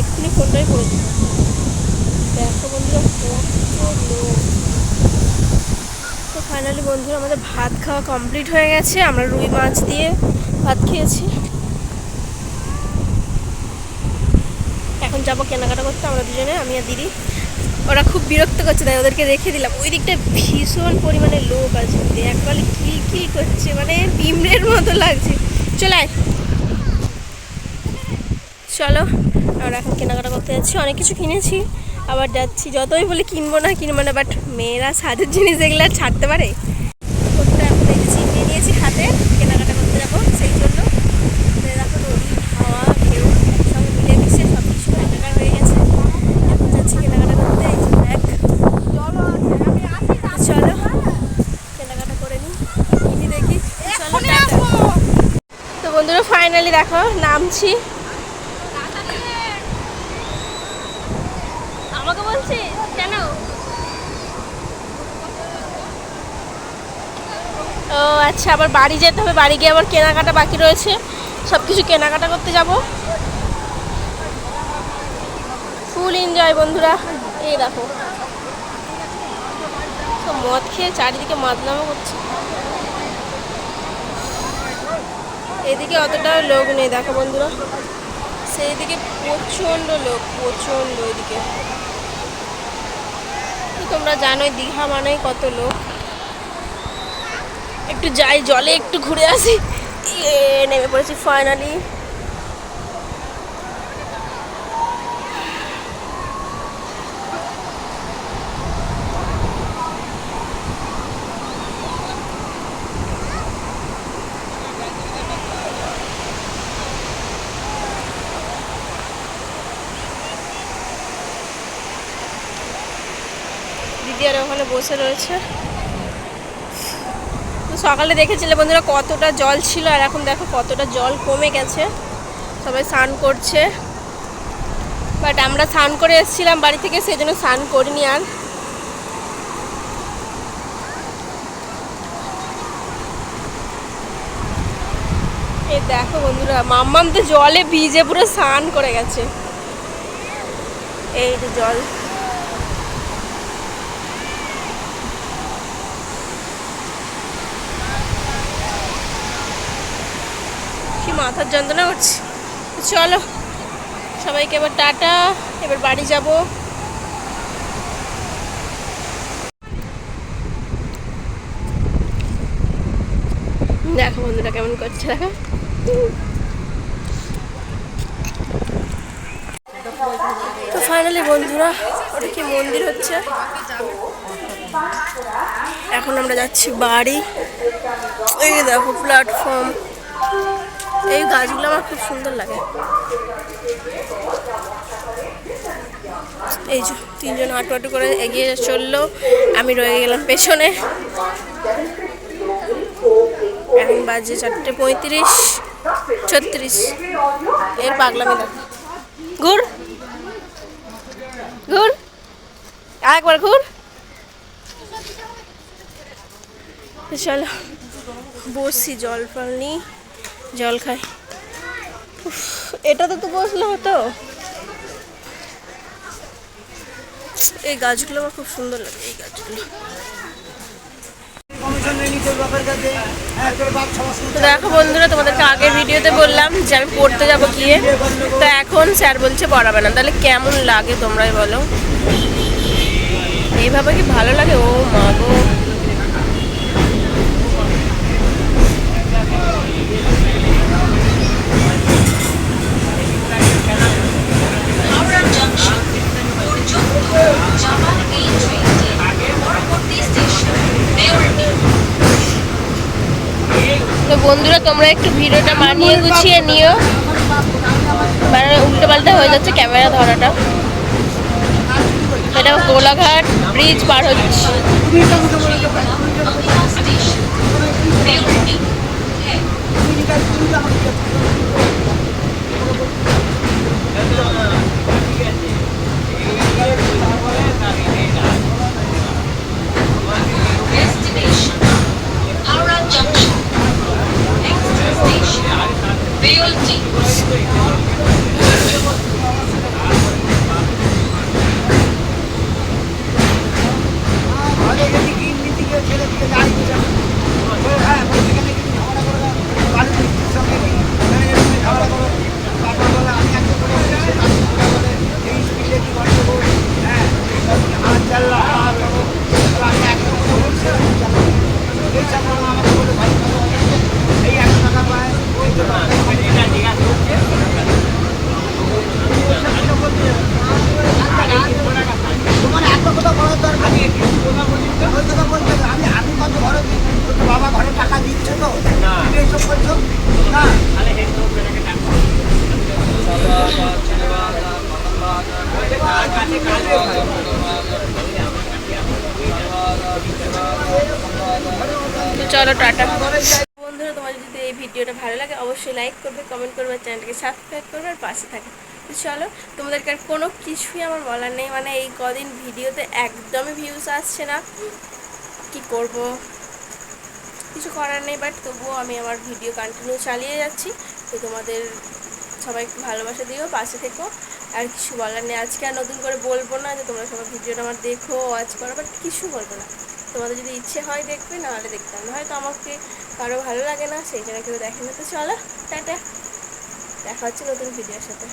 এক্ষুনি ফোনটাই করে দিল দেখো বন্ধুরা লোক তো ফাইনালি বন্ধুরা, আমাদের ভাত খাওয়া কমপ্লিট হয়ে গেছে। আমরা রুই মাছ দিয়ে ভাত খেয়েছি। এখন যাব কেনাকাটা করতে, আমরা দুজনে, আমি আর দিদি। ওরা খুব বিরক্ত করছে, তাই ওদেরকে রেখে দিলাম। ওই দিকটা ভীষণ পরিমাণে লোক আছে। একবারে কি কি করছে মানে পিমড়ের মতো লাগছে। চলে। চলো আমরা এখন কেনাকাটা করতে যাচ্ছি। অনেক কিছু কিনেছি আবার যাচ্ছি। যতই বলি কিনবো না কিনবো না বাট মেয়েরা সাজের জিনিস এগুলো আর ছাড়তে পারে? এখন দেখছি নিয়ে নিয়েছি হাতে কেনাকাটা করতে যাব সেই জন্য। তো এই দেখো নদী হাওয়া ঢেউ সব মিলে মিশে সব কিছু একাকার হয়ে গেছে। এখন যাচ্ছি কেনাকাটা করতে এই চলো কেনাকাটা করে নিই। কিনি দেখি। চলো তো বন্ধুরা ফাইনালি দেখো নামছি আমাকে বলছিস কেন ও আচ্ছা আবার বাড়ি যেতে হবে, বাড়ি গিয়ে আবার কেনাকাটা বাকি রয়েছে। সব কিছু কেনাকাটা করতে যাব। ফুল এনজয় বন্ধুরা। এই দেখো। মদ খেয়ে চারিদিকে মাদলামো করছে। এদিকে অতটা লোক নেই, দেখো বন্ধুরা। সেই দিকে প্রচণ্ড লোক, প্রচণ্ড তো তোমরা জানোই, দীঘা মানেই কত লোক। একটু যাই জলে একটু ঘুরে আসি। নেমে পড়েছি ফাইনালি দিদি আর ওখানে বসে রয়েছে। সকালে দেখেছিলে বন্ধুরা কতটা জল ছিল আর এখন দেখো কতটা জল কমে গেছে। সবাই স্নান করছে। বাট আমরা স্নান করে এসেছিলাম বাড়ি থেকে সেই জন্য স্নান করিনি আর। এই দেখো বন্ধুরা মাম্মাম তো জলে ভিজে পুরো স্নান করে গেছে। এই যে জল। মাথার যন্ত্রণা করছে চলো, সবাইকে এবার টাটা, এবার বাড়ি যাব। দেখো বন্ধুরা কেমন করছে, দেখো। তো ফাইনালি বন্ধুরা, ওটা কি মন্দির হচ্ছে? এখন আমরা যাচ্ছি বাড়ি। এই দেখো প্ল্যাটফর্ম এই গাছগুলো আমার খুব সুন্দর লাগে। এই যে তিনজন হাঁটু করে এগিয়ে চলল, আমি রয়ে গেলাম পেছনে। এখন বাজে চারটে পঁয়ত্রিশ, ছত্রিশ। এর পাগলামি দেখো। ঘুর। ঘুর। একবার ঘুর। চলো, বসি জল ফল নিই। জল খাই। এটাতে তো বসলে হতো এই গাছগুলো আমার খুব সুন্দর লাগে, এই গাছগুলো। তো দেখো বন্ধুরা, তোমাদেরকে আগের ভিডিওতে বললাম যে আমি পড়তে যাব গিয়ে। তো এখন স্যার বলছে পড়াবে না। তাহলে কেমন লাগে তোমরাই বলো। এইভাবে কি ভালো লাগে? ও মা গো। বন্ধুরা, তোমরা একটু ভিডিওটা মানিয়ে গুছিয়ে নিও। মানে উল্টো পাল্টা হয়ে যাচ্ছে ক্যামেরা ধরাটা। এটা গোলাঘাট ব্রিজ পার হচ্ছে। Thank দেওয়ানি বন্ধুরা, তোমার যদি এই ভিডিওটা ভালো লাগে, অবশ্যই লাইক করবে কমেন্ট করবে, চ্যানেলটাকে সাবস্ক্রাইব করবে আর পাশে থাকে চলো, তোমাদেরকে আর কোনো কিছুই আমার বলার নেই মানে এই কদিন ভিডিওতে একদমই ভিউজ আসছে না। কি করব? কিছু করার নেই বাট তবুও আমি আমার ভিডিও কন্টিনিউ চালিয়ে যাচ্ছি। তো তোমাদের সবাই ভালোবাসা দিও, পাশে থেকো। আর কিছু বলার নেই। আজকে আর নতুন করে বলব না যে তোমরা সবাই ভিডিওটা আমার দেখো ওয়াচ করো বাট কিছু বলব না। তোমাদের যদি ইচ্ছে হয় দেখবে নাহলে দেখতে হবে না। হয়তো আমাকে কারও ভালো লাগে না, সেই জন্য কেউ দেখে না। তো চলো, টাটা। দেখা হচ্ছে নতুন ভিডিওর সাথে।